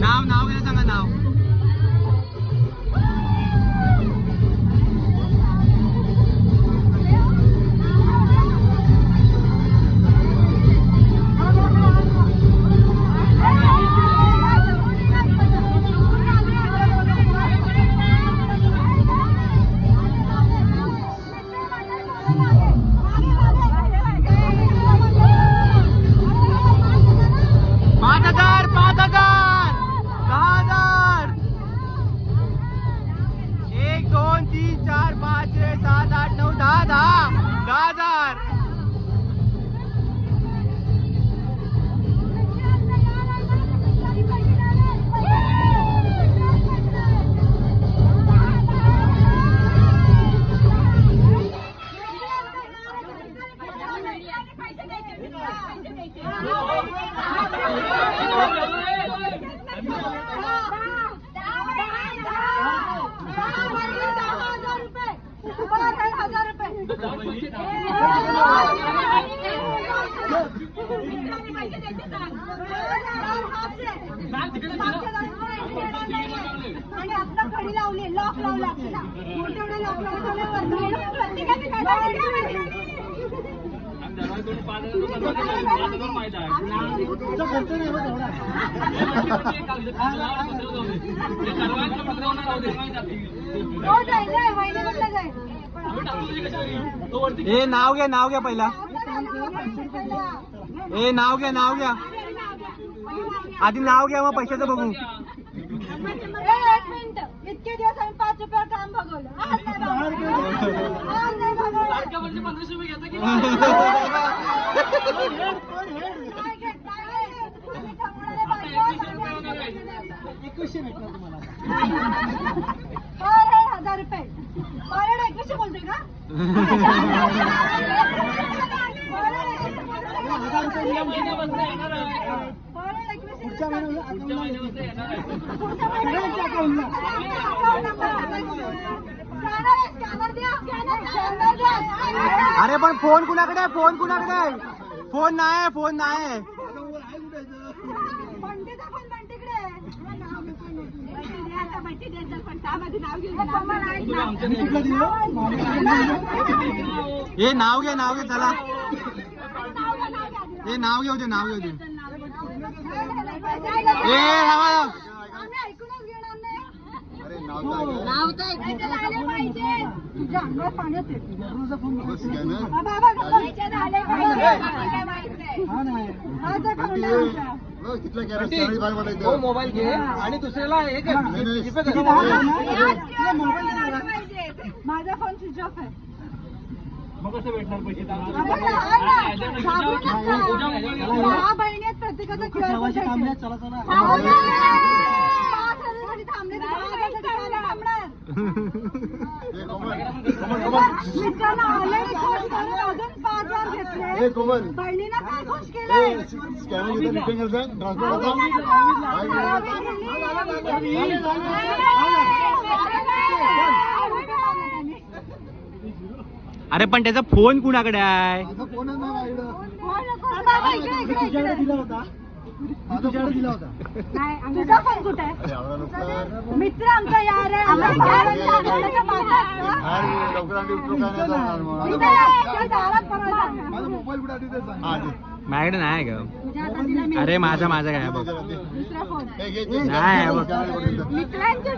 Now, now, आणि आपला लावली. लॉक लावला लॉक लावले प्रत्येकाने हो नाव घ्या नाव घ्या पहिला. ए नाव घ्या नाव घ्या. आधी नाव घ्या मग पैशाचं बघू. ए, एक मिनिट. इतके दिवस आम्ही पाच रुपयावर काम बघवलं. एकवीसशे भेटणार तुम्हाला पर हेड हजार रुपये पर हेड एकवीसशे बोलतोय का पर हेड एकवीसशे बोलतोय का? हजार रुपये दिला पर हेड एकवीसशे पुढच्या महिन्याला अकाउंटला पुढच्या सगळ्यांच्या अकाउंटला अकाउंट नंबर स्कॅनर स्कॅनर द्या स्कॅनर द्या अरे पण फोन कुणाकडे आहे? फोन कुणाकडे आहे? फोन नाही फोन नाही. त्यामध्ये नाव ए नाव घ्या चला नाव घ्या, नाव घेऊ दे नाव घेऊ दे? ए घेणार नाही. नाव तुझ्या अंगावर येते. करा. हा. मोबाईल घे. आणि दुसऱ्याला हे मोबाईल. माझा फोन स्विच ऑफ आहे. मग कसं भेटणार पैसे. दहा प्रत्येकाचा. चला चला थांबू नका. पाच हजारासाठी थांबले तर दहा हजारासाठी काय नाही थांबणार. मित्रांनो ऑलरेडी फोन करून अजून पाच हजार घेतले बहिणीनं काय खुश केलंय अरे पण त्याचा फोन कुणाकडे आहे नाही तुझा फोन कुठे? आहे मित्र आमचा यार आहे आम्हाला मागं. इथे दारात परत. माझ्याकडे नाही का तुझ्या हातात दिला मी. अरे माझा माझा काय बघ. दुसरा फोन. द्या मित्रांच्या.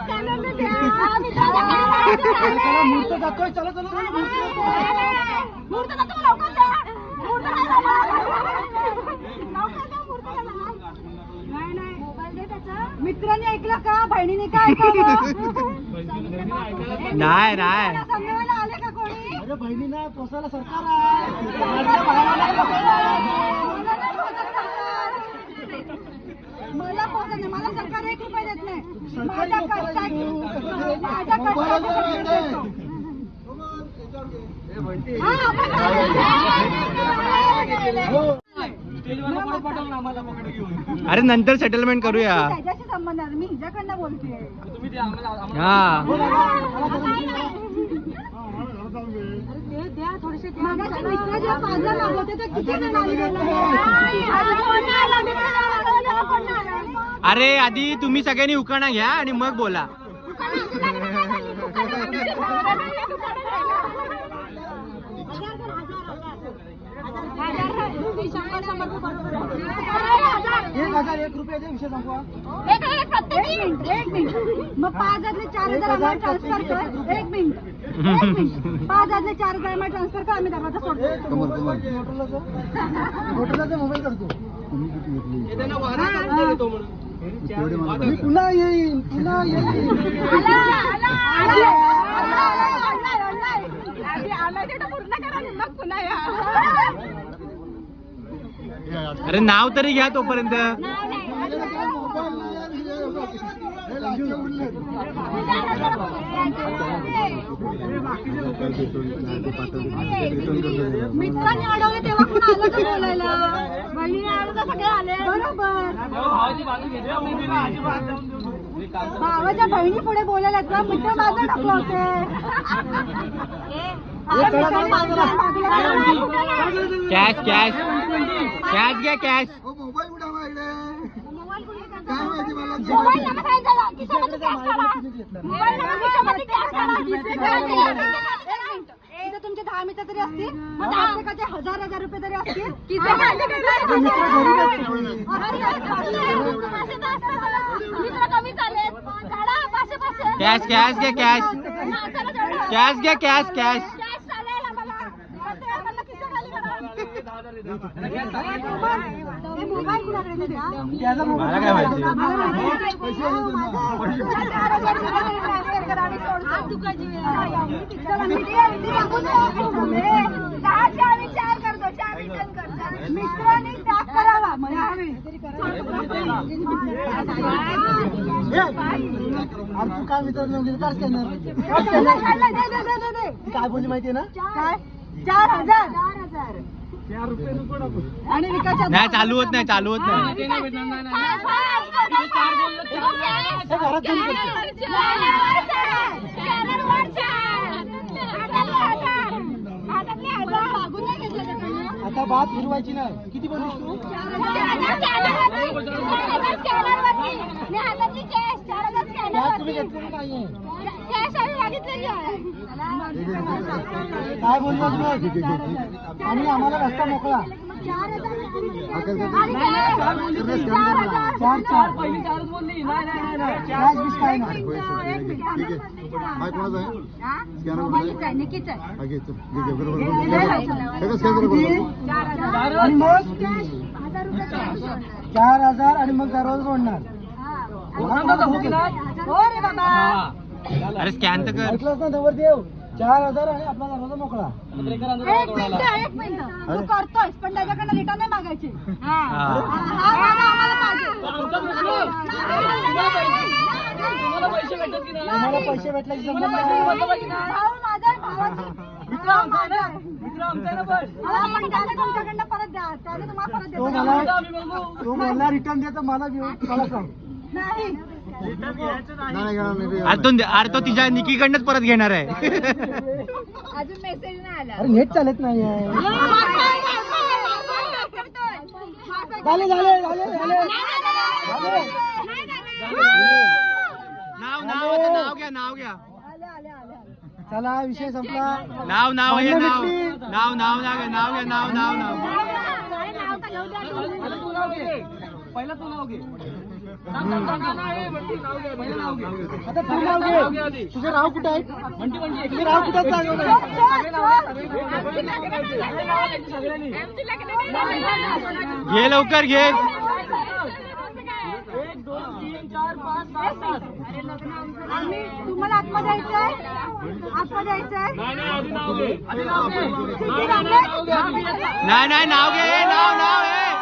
मूर्त जातो लवकर मूर्त जातो लवकर जा मूर्त जातो नाही नाही मोबाईल दे त्याचा मित्रांनी ऐकलं का? बहिणीने काय ऐकलं नाही नाही. आले का कोणी? अरे बहिणीला पोसायला सरकार आहे. मला सरकार. मला पोहोचत नाही. मला सरकार एक रुपये देत नाही. माझ्या. माझ्या हो. अरे नंतर सेटलमेंट करूया त्याच्याशी संबंध आहे मी हिच्याकडनं हा मित्र किती जण अरे आधी तुम्ही सगळ्यांनी उखाणा घ्या आणि मग बोला एक हजार एक रुपयाचा विषय संपवा. एक मिनिट एक मिनिट. मग पाच हजारले चार हजार आम्हाला ट्रान्सफर कर. एक मिनिट एक मिनिट. पाच हजारले चार हजार आम्हाला ट्रान्सफर कर. आम्ही दरवाजा सोडतो. मोटरला मोबाईल करतो. पुन्हा येईन पुन्हा येईन आला, आला, आला, आला, आला, आला. आधी आला तेवढं पूर्ण करा आणि मग पुन्हा या अरे नाव तरी घ्या तोपर्यंत. मित्रांनी अडवले तेव्हा कोण आलं का बोलायला? बहिणीने आलं तर सगळे आले. बरोबर भावाच्या बहिणी पुढे बोलायला तुला मित्र माझं टाकलं होते. कॅश कॅश कॅश घ्या कॅश मोबाईल कुठे काय तुमचे दहा मित्र तरी असतील हजार हजार रुपये तरी असतील कॅश कॅश घ्या कॅश हा. कॅश घ्या कॅश कॅश जा. दहाचे आम्ही चार करतो, चार return करतो. मित्रांनी त्याग करावा मला तू काय विचारलं म्हणजे काय. काय बोलली माहितीये ना काय चार हजार चार हजार आणि नाही चालू होत नाही चालू होत नाही हे घरात जाऊन करतो. आता बात फिरवायची नाही. किती बोललीस तू? तुम्ही घेतलेली नाहीये. काय बोललो तुम्ही आणि आम्हाला रस्ता मोकळा. नाही आणि मग चार हजार आणि मग दररोज सोडणार हो रे बाबा अरे स्कॅन तर कर. ऐकलंच ना देव चार हजार आणि आपला दरवाजा मोकळा. एक मिनिट एक मिनिट. तू करतोयस पण त्याच्याकडनं रिटर्न नाही मागायची. हा. हा. हा मागा आम्हाला पाहिजे तुम्हाला पैसे भेटल्याची संबंध नाही? भाऊ माझा आहे, भावाचा. भाऊ माझा आहे. मला पण त्याला तुमच्याकडनं परत द्या. त्याने तुम्हाला परत तो देतो. मला तो मला रिटर्न मला घेऊन मला सांग. नाही. अरे तो अरे तो तिच्या निकीकडनंच परत घेणार आहे. अजून मेसेज नाही आला. अरे नेट चालत नाही झाले झाले झाले झाले. नाव नाव आता नाव घ्या नाव घ्या. चला विषय संपला. नाव नाव हे नाव. नाव नाव नाव घ्या नाव घ्या नाव नाव नाव. आता तू नाव घे. तुझं नाव कुठं आहे तुझं नाव कुठं घे लवकर घे आम्ही तुम्हाला आतमध्ये यायचंय आतमध्ये यायचंय किती रांगे? नाही नाही नाव घे. नाव नाव हे